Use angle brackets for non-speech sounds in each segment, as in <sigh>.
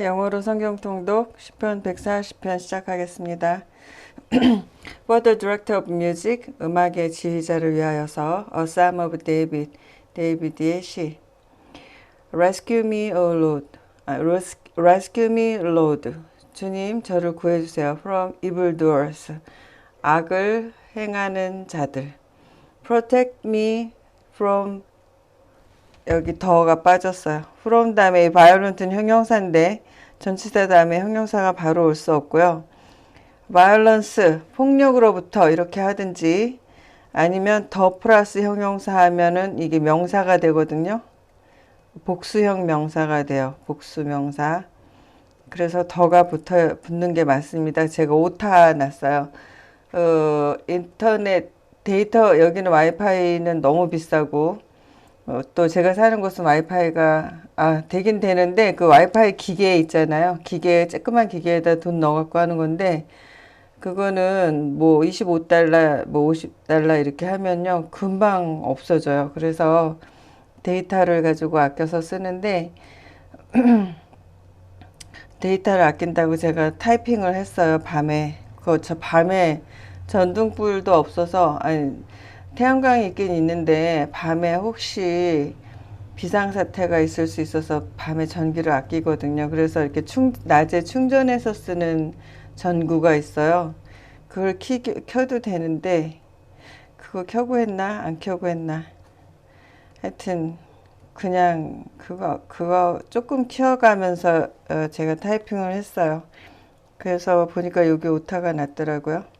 영어로 성경 통독 10편 140편 시작하겠습니다. For the director of music, 음악의 지휘자를 위하여서 A Psalm of David, 데이비드의 시. Rescue me, O Lord. 아, res- Rescue me, Lord. 주님, 저를 구해주세요. From evildoers. 악을 행하는 자들. Protect me from 여기 더가 빠졌어요. from 다음에 violent는 형용사인데 전치사 다음에 형용사가 바로 올 수 없고요. violence 폭력으로부터 이렇게 하든지 아니면 더 플러스 형용사 하면은 이게 명사가 되거든요. 복수형 명사가 돼요. 복수 명사. 그래서 더가 붙어 붙는 게 맞습니다. 제가 오타 났어요. 어, 인터넷 데이터 여기는 와이파이는 너무 비싸고 어, 또 제가 사는 곳은 와이파이가 아 되긴 되는데 그 와이파이 기계 있잖아요. 기계 쬐끄만 기계에다 돈 넣어갖고 하는 건데 그거는 뭐 25달러 뭐 50달러 이렇게 하면요 금방 없어져요. 그래서 데이터를 가지고 아껴서 쓰는데 <clears throat> 데이터를 아낀다고 제가 타이핑을 했어요. 밤에 그거 저 밤에 전등불도 없어서 아니 태양광이 있긴 있는데 밤에 혹시 비상사태가 있을 수 있어서 밤에 전기를 아끼거든요. 그래서 이렇게 충, 낮에 충전해서 쓰는 전구가 있어요. 그걸 키, 켜도 되는데 그거 켜고 했나 안 켜고 했나 하여튼 그냥 그거 그거 조금 키워가면서 어, 제가 타이핑을 했어요. 그래서 보니까 여기 오타가 났더라고요.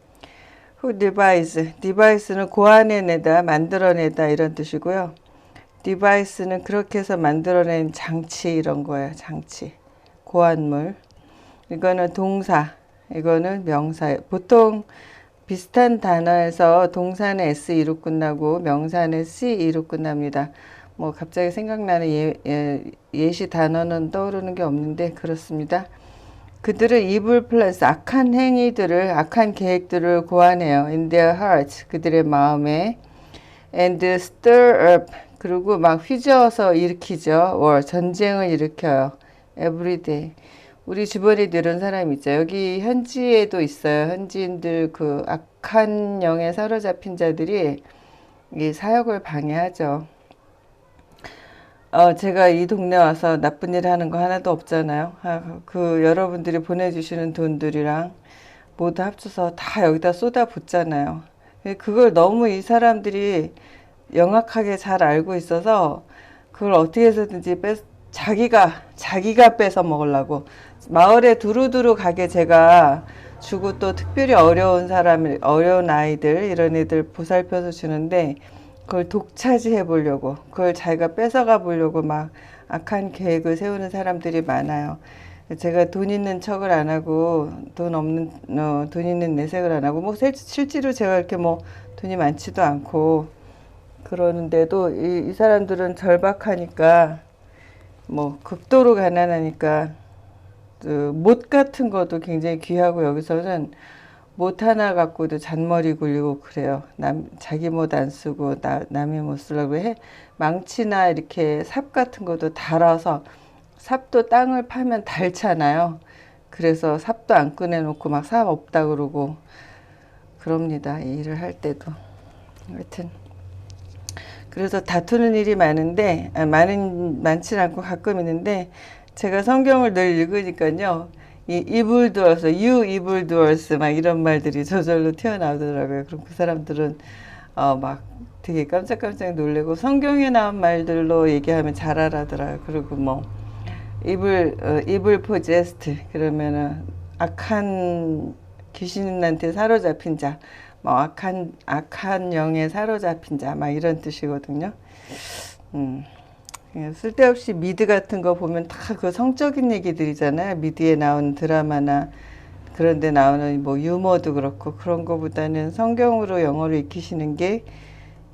후 디바이스, 디바이스는 고안해내다, 만들어내다 이런 뜻이고요. 디바이스는 그렇게 해서 만들어낸 장치 이런 거예요. 장치, 고안물. 이거는 동사, 이거는 명사. 보통 비슷한 단어에서 동사는 SE로 끝나고 명사는 CE로 끝납니다. 뭐 갑자기 생각나는 예, 예, 예시 단어는 떠오르는 게 없는데 그렇습니다. 그들은 evil plans, 악한 행위들을, 악한 계획들을 고안해요. in their hearts, 그들의 마음에. and stir up, 그리고 막 휘저어서 일으키죠. war, 전쟁을 일으켜요. every day. 우리 주변에 이런 사람 있죠. 여기 현지에도 있어요. 현지인들 그 악한 영에 사로잡힌 자들이 이 사역을 방해하죠. 어, 제가 이 동네 와서 나쁜 일 하는 거 하나도 없잖아요. 아, 그 여러분들이 보내주시는 돈들이랑 모두 합쳐서 다 여기다 쏟아 붓잖아요. 그걸 너무 이 사람들이 영악하게 잘 알고 있어서 그걸 어떻게 해서든지 뺏, 자기가, 자기가 뺏어 먹으려고 마을에 두루두루 가게 제가 주고 또 특별히 어려운 사람, 어려운 아이들, 이런 애들 보살펴서 주는데 그걸 독차지해 보려고, 그걸 자기가 뺏어가 보려고 막 악한 계획을 세우는 사람들이 많아요. 제가 돈 있는 척을 안 하고 돈 없는 어, 돈 있는 내색을 안 하고 뭐 실- 실제로 제가 이렇게 뭐 돈이 많지도 않고 그러는데도 이, 이 사람들은 절박하니까 뭐 극도로 가난하니까 그못 같은 것도 굉장히 귀하고 여기서는 못 하나 갖고도 잔머리 굴리고 그래요. 남 자기 못 안 쓰고 나 남의 못 쓰려고 해. 망치나 이렇게 삽 같은 것도 달아서 삽도 땅을 파면 닳잖아요. 그래서 삽도 안 꺼내놓고 막 삽 없다 그러고 그럽니다. 이 일을 할 때도. 하여튼 그래서 다투는 일이 많은데 아, 많은 많지 않고 가끔 있는데 제가 성경을 늘 읽으니까요. 이 이불 두어서 you 막 이런 말들이 저절로 튀어나오더라고요. 그럼 그 사람들은 어 막 되게 깜짝깜짝 놀래고 성경에 나온 말들로 얘기하면 잘 알아들어요. 그리고 뭐 이불 어, 이불 포제스트 그러면은 악한 귀신한테 사로잡힌 자, 뭐 악한 악한 영에 사로잡힌 자, 막 이런 뜻이거든요. 음. 예, 쓸데없이 미드 같은 거 보면 다 그 성적인 얘기들이잖아요. 미드에 나오는 드라마나 그런 데 나오는 뭐 유머도 그렇고 그런 거보다는 성경으로 영어를 익히시는 게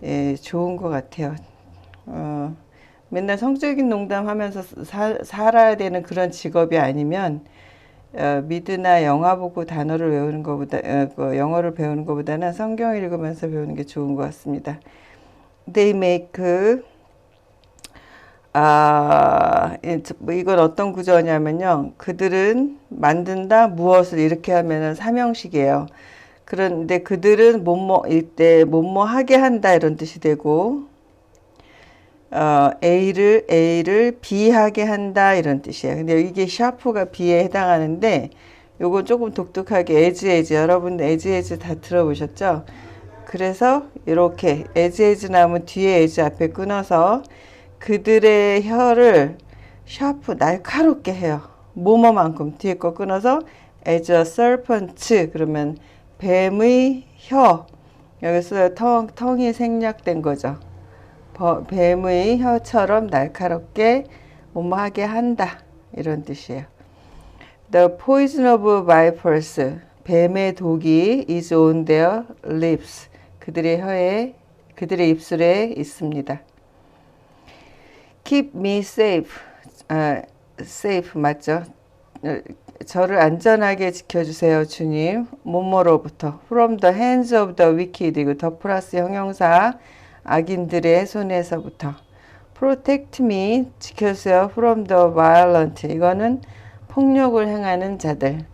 예, 좋은 것 같아요. 어, 맨날 성적인 농담 하면서 사, 살아야 되는 그런 직업이 아니면 어, 미드나 영화 보고 단어를 외우는 것보다 어, 그 영어를 배우는 것보다는 성경 읽으면서 배우는 게 좋은 것 같습니다. They make 아, 이- 뭐 이건 어떤 구조냐면요. 그들은 만든다 무엇을 이렇게 하면은 삼형식이에요. 그런데 그들은 뭐뭐 이때 뭐뭐 하게 한다 이런 뜻이 되고 어, A를 A를 B 하게 한다 이런 뜻이에요. 근데 이게 샤프가 B에 해당하는데 요건 조금 독특하게 as as 여러분 as as 다 들어보셨죠? 그래서 이렇게 as as 나오면 뒤에 as 앞에 끊어서 그들의 혀를 샤프 날카롭게 해요. 뭐뭐만큼 뒤에 거 끊어서 as a serpent 그러면 뱀의 혀 여기서 텅, 텅이 생략된 거죠. 버- 뱀의 혀처럼 날카롭게 뭐뭐하게 한다 이런 뜻이에요. The poison of vipers 뱀의 독이 is on their lips 그들의 혀에 그들의 입술에 있습니다. Keep me safe 아, safe 맞죠? 어, 저를 안전하게 지켜주세요, 주님. 뭐뭐로부터 from the hands of the wicked 이거 더 플러스 형용사 악인들의 손에서부터 protect me 지켜주세요 from the violent 이거는 폭력을 행하는 자들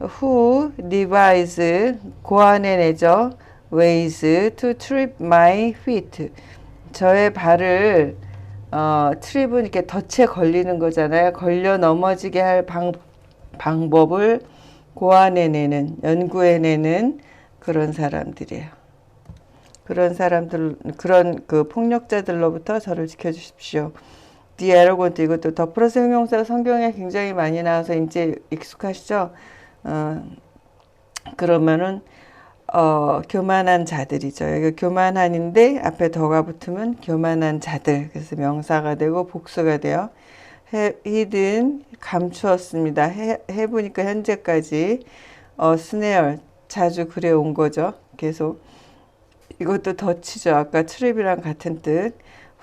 who devise 고안해내죠 ways to trip my feet 저의 발을 어, 트립은 이렇게 덫에 걸리는 거잖아요. 걸려 넘어지게 할 방, 방법을 고안해내는, 연구해내는 그런 사람들이에요. 그런 사람들, 그런 그 폭력자들로부터 저를 지켜주십시오. Arrogant 이것도 더 플러스 형용사 성경에 굉장히 많이 나와서 이제 익숙하시죠? 어, 그러면은 어, 교만한 자들이죠. 여기 교만한인데 앞에 더가 붙으면 교만한 자들. 그래서 명사가 되고 복수가. 해, 히든 감추었습니다. 해, 해보니까 현재까지 어, 스네어 자주 그래 온 거죠. 계속 이것도 덧치죠. 아까 트랩이랑 같은 뜻.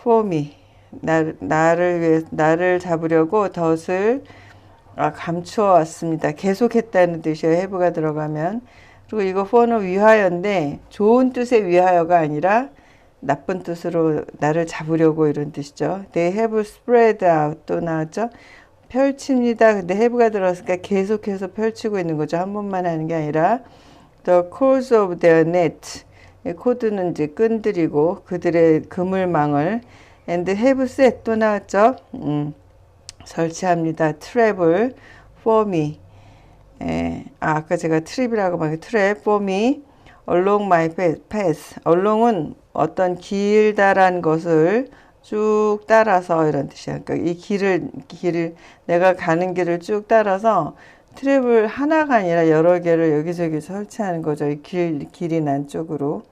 포미 나, 나를 위해 나를 잡으려고 덫을 아, 감추어 왔습니다. 계속했다는 뜻이에요. 해부가 들어가면. 그리고 이거 for는 위하여인데 좋은 뜻의 위하여가 아니라 나쁜 뜻으로 나를 잡으려고 이런 뜻이죠. They have spread out 또 나왔죠. 펼칩니다. 근데 have가 들어갔으니까 계속해서 펼치고 있는 거죠. 한 번만 하는 게 아니라 The cords of their net 이 코드는 이제 끈들이고 그들의 그물망을 and have set 또 나왔죠. 음, 설치합니다. Trap을 for me 예, 아, 아까 제가 트립이라고 막 트랩, 폼이 along my path. along은 어떤 길다란 것을 쭉 따라서 이런 뜻이야. 그러니까 이 길을 길을 내가 가는 길을 쭉 따라서 트랩을 하나가 아니라 여러 개를 여기저기 설치하는 거죠. 이 길 길이 난 쪽으로.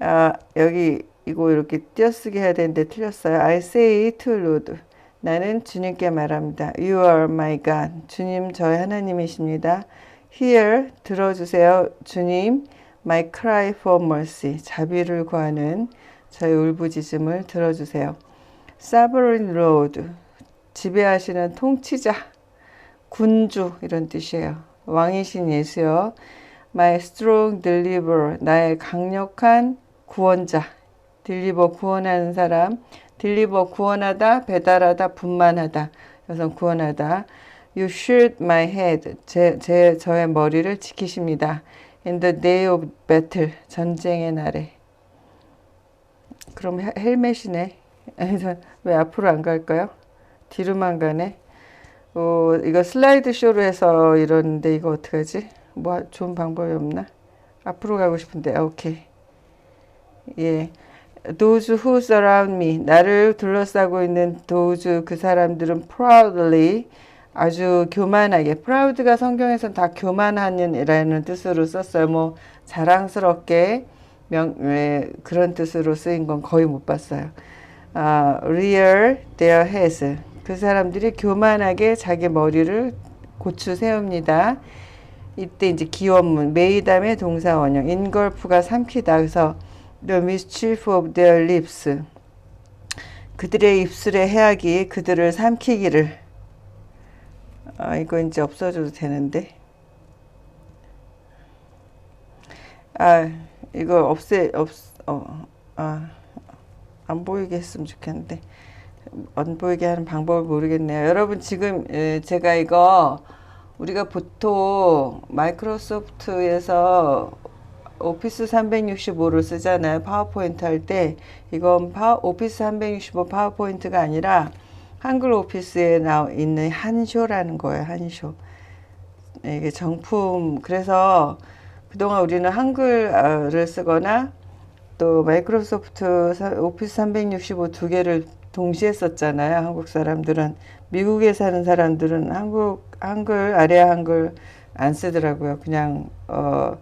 아, 여기 이거 이렇게 띄어쓰기 해야 되는데 틀렸어요. I say to Lord. 나는 주님께 말합니다. You are my God. 주님 저의 하나님이십니다. Hear 들어주세요. 주님 my cry for mercy. 자비를 구하는 저의 울부짖음을 들어주세요. Sovereign Lord. 지배하시는 통치자, 군주 이런 뜻이에요. 왕이신 예수여. My strong deliverer. 나의 강력한 구원자. 딜리버 구원하는 사람. 딜리버 구원하다, 배달하다, 분만하다. 그래서 구원하다. You shield my head. 제, 제, 저의 머리를 지키십니다. In the day of battle. 전쟁의 날에. 그럼 헬- 헬멧이네. 왜 앞으로 안 갈까요? 뒤로만 가네. 어, 이거 슬라이드 쇼로 해서 이러는데 이거 어떡하지? 뭐 좋은 방법이 없나? 앞으로 가고 싶은데. 아, 오케이. 예. Those who surround me, 나를 둘러싸고 있는 those 그 사람들은 proudly 아주 교만하게 proud가 성경에서는 다 교만하는이라는 뜻으로 썼어요. 뭐 자랑스럽게 명, 예, 그런 뜻으로 쓰인 건 거의 못 봤어요. 아, rear their heads. 그 사람들이 교만하게 자기 머리를 고추 세웁니다. 이때 이제 기원문 메이담의 동사 원형 인걸프가 삼키다 그래서 the mischief of their lips. 그들의 입술의 해악이 그들을 삼키기를. 아 이거 이제 없어져도 되는데. 아 이거 없애 없 어 아 안 보이게 했으면 좋겠는데. 안 보이게 하는 방법을 모르겠네요. 여러분 지금 에, 제가 이거 우리가 보통 마이크로소프트에서 오피스 365를 쓰잖아요. 파워포인트 할 때 이건 파, 오피스 365 파워포인트가 아니라 한글 오피스에 나와 있는 한쇼라는 거예요. 한쇼. 네, 이게 정품 그래서 그동안 우리는 한글을 쓰거나 또 마이크로소프트 사- 오피스 365 두 개를 동시에 썼잖아요. 한국 사람들은 미국에 사는 사람들은 한국 한글 아래 한글 안 쓰더라고요. 그냥 어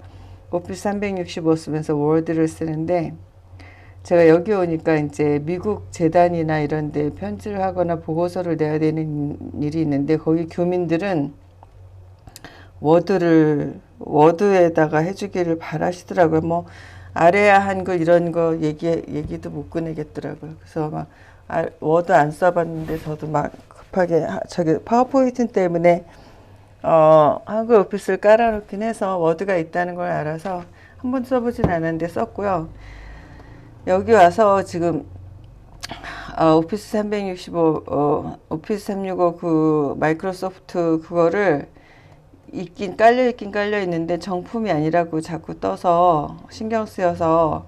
오피스 365 쓰면서 워드를 쓰는데 제가 여기 오니까 이제 미국 재단이나 이런 데 편지를 하거나 보고서를 내야 되는 일이 있는데 거기 교민들은 워드를 워드에다가 해주기를 바라시더라고요. 뭐 아래야 한글 이런 거 얘기 얘기도 못 꺼내겠더라고요. 그래서 막 아, 워드 안 써봤는데 저도 막 급하게 하- 저기 파워포인트 때문에 어, 한글 오피스를 깔아놓긴 해서 워드가 있다는 걸 알아서 한번 써보진 않았는데 썼고요. 여기 와서 지금 어, 오피스 365, 어, 오피스 365 그 마이크로소프트 그거를 있긴 깔려 있긴 깔려 있는데 정품이 아니라고 자꾸 떠서 신경 쓰여서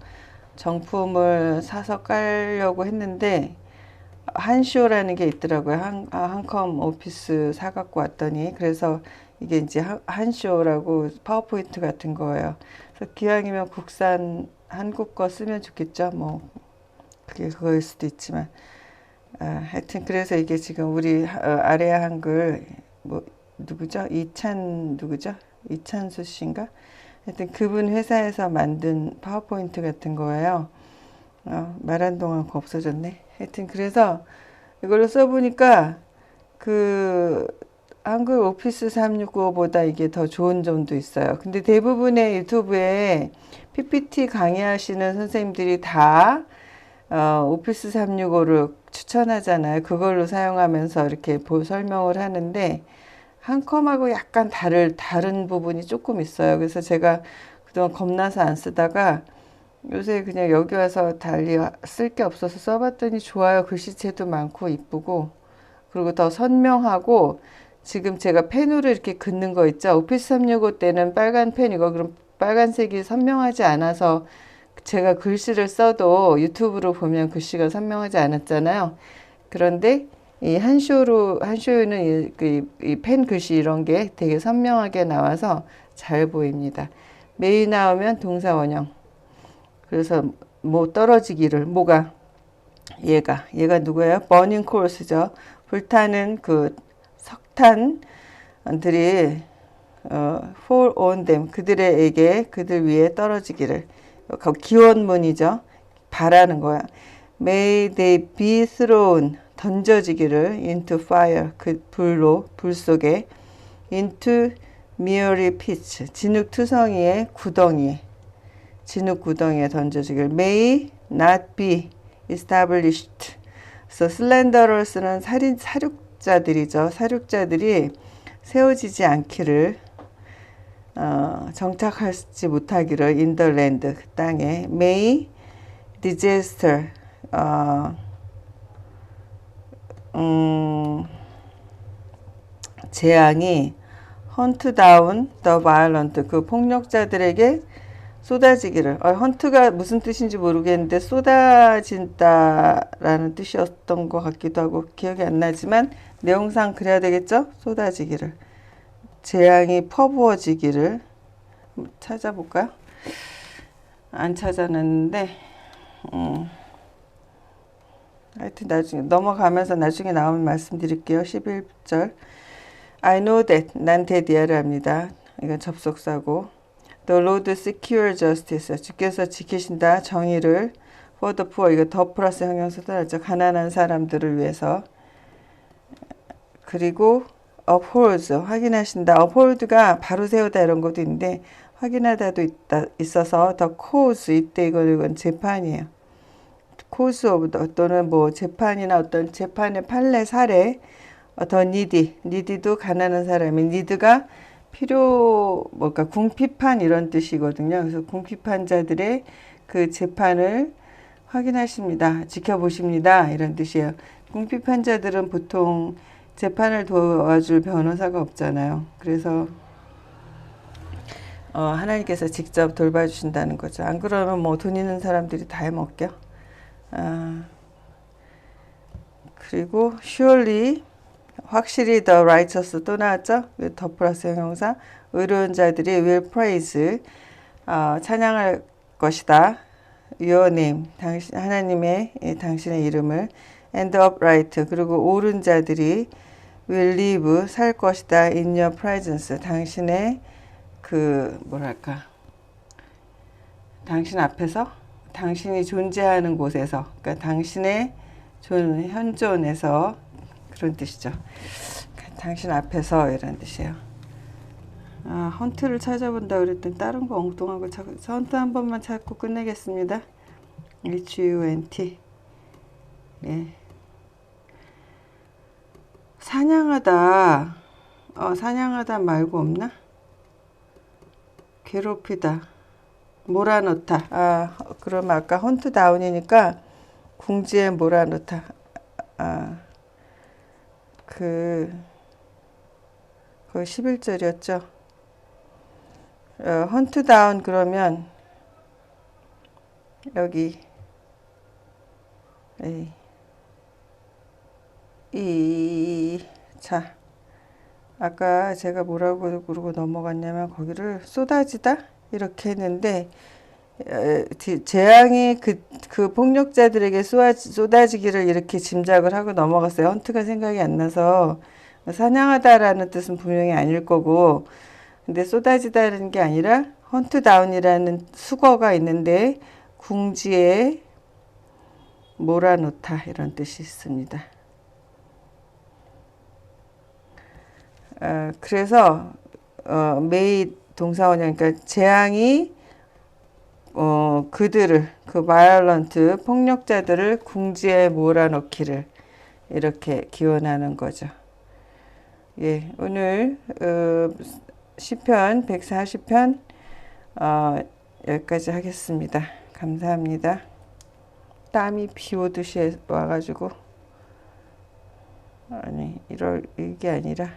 정품을 사서 깔려고 했는데 한쇼라는 게 있더라고요. 한, 아, 한컴 오피스 사갖고 왔더니 그래서 이게 이제 한- 한쇼라고 파워포인트 같은 거예요. 그래서 기왕이면 국산 한국 거 쓰면 좋겠죠. 뭐 그게 그거일 수도 있지만 아, 하여튼 그래서 이게 지금 우리 하- 어, 아래아 한글 뭐 누구죠? 이찬 누구죠? 이찬수 씨인가? 하여튼 그분 회사에서 만든 파워포인트 같은 거예요. 어, 말한 동안 없어졌네. 하여튼 그래서 이걸로 써보니까 그 한글 오피스 365보다 이게 더 좋은 점도 있어요. 근데 대부분의 유튜브에 PPT 강의하시는 선생님들이 다 어, 오피스 365를 추천하잖아요. 그걸로 사용하면서 이렇게 보, 설명을 하는데 한컴하고 약간 다를 다른 부분이 조금 있어요. 그래서 제가 그동안 겁나서 안 쓰다가 요새 그냥 여기 와서 달리 쓸 게 없어서 써봤더니 좋아요. 글씨체도 많고 이쁘고 그리고 더 선명하고 지금 제가 펜으로 이렇게 긋는 거 있죠. 오피스 365 때는 빨간 펜이고 그럼 빨간색이 선명하지 않아서 제가 글씨를 써도 유튜브로 보면 글씨가 선명하지 않았잖아요. 그런데 이 한쇼로 한쇼는 이펜 글씨 이런 게 되게 선명하게 나와서 잘 보입니다. 메이 나오면 동사 원형. 그래서 뭐 떨어지기를 뭐가? 얘가. 얘가 누구예요? 버닝 코스죠. 불타는 그 석탄들이 어, fall on them. 그들에게 그들 위에 떨어지기를. 그 기원문이죠. 바라는 거야. May they be thrown. 던져지기를 into fire. 그 불로 불 속에. Into miry pits 진흙 투성이의 구덩이에 진흙 구덩이에 던져지기를 may not be established. 그래서 slanderous는 살인 사륙자들이죠. 사륙자들이 세워지지 않기를 어, 정착하지 못하기를 in the land 그 땅에 may disaster 어, 음, 재앙이 hunt down the violent 그 폭력자들에게 쏟아지기를 어, 헌트가 무슨 뜻인지 모르겠는데 쏟아진다라는 뜻이었던 것 같기도 하고 기억이 안 나지만 내용상 그래야 되겠죠? 쏟아지기를 재앙이 퍼부어지기를 찾아볼까요? 안 찾아놨는데 음. 하여튼 나중에 넘어가면서 나중에 나오면 말씀드릴게요. 11절 I know that 난 대디아를 합니다. 이건 접속사고 The Lord secure justice. 주께서 지키신다 정의를 for the poor. 이거 더 플러스 형용사 따라죠. 가난한 사람들을 위해서. 그리고 upholds 확인하신다. uphold가 바로 세우다 이런 것도 있는데 확인하다도 있다, 있어서 the cause 이때 이건, 이건 재판이에요. cause of the, 또는 뭐 재판이나 어떤 재판의 판례 사례 어, 더 니디 니디도 가난한 사람이 니드가 필요 뭐까 궁핍한 이런 뜻이거든요. 그래서 궁핍한 자들의 그 재판을 확인하십니다. 지켜보십니다. 이런 뜻이에요. 궁핍한 자들은 보통 재판을 도와줄 변호사가 없잖아요. 그래서 어, 하나님께서 직접 돌봐주신다는 거죠. 안 그러면 뭐 돈 있는 사람들이 다 해먹겨. 아, 그리고 surely 확실히 the righteous 또 나왔죠? 더 플러스 형용사 의로운 자들이 will praise 어, 찬양할 것이다. Your name 당신 하나님의 예, 당신의 이름을 and upright 그리고 옳은 자들이 will live 살 것이다 in your presence 당신의 그 뭐랄까 당신 앞에서 당신이 존재하는 곳에서 그러니까 당신의 존 현존에서 그런 뜻이죠. 당신 앞에서 이런 뜻이에요. 아, 헌트를 찾아본다 그랬더니 다른 거 엉뚱한 거 찾고 헌트 한 번만 찾고 끝내겠습니다. H-U-N-T 예. 사냥하다 어, 사냥하다 말고 없나? 괴롭히다 몰아넣다 아 그럼 아까 헌트 다운이니까 궁지에 몰아넣다 아, 그, 그 11절이었죠. 어, 헌트 다운 그러면, 여기, 에이, 이, 자, 아까 제가 뭐라고 그러고 넘어갔냐면, 거기를 쏟아지다? 이렇게 했는데, 재앙이 그, 그 폭력자들에게 쏟아, 쏟아지기를 이렇게 짐작을 하고 넘어갔어요. 헌트가 생각이 안 나서 사냥하다라는 뜻은 분명히 아닐 거고, 근데 쏟아지다라는 게 아니라 헌트 다운이라는 수거가 있는데 궁지에 몰아놓다 이런 뜻이 있습니다. 어, 그래서 어, 메이 동사원형 그러니까 재앙이 어, 그들을 그 바이올런트 폭력자들을 궁지에 몰아넣기를 이렇게 기원하는 거죠. 예, 오늘 어, 시편 140편 어, 여기까지 하겠습니다. 감사합니다. 땀이 비 오듯이 와가지고 아니 이럴 이게 아니라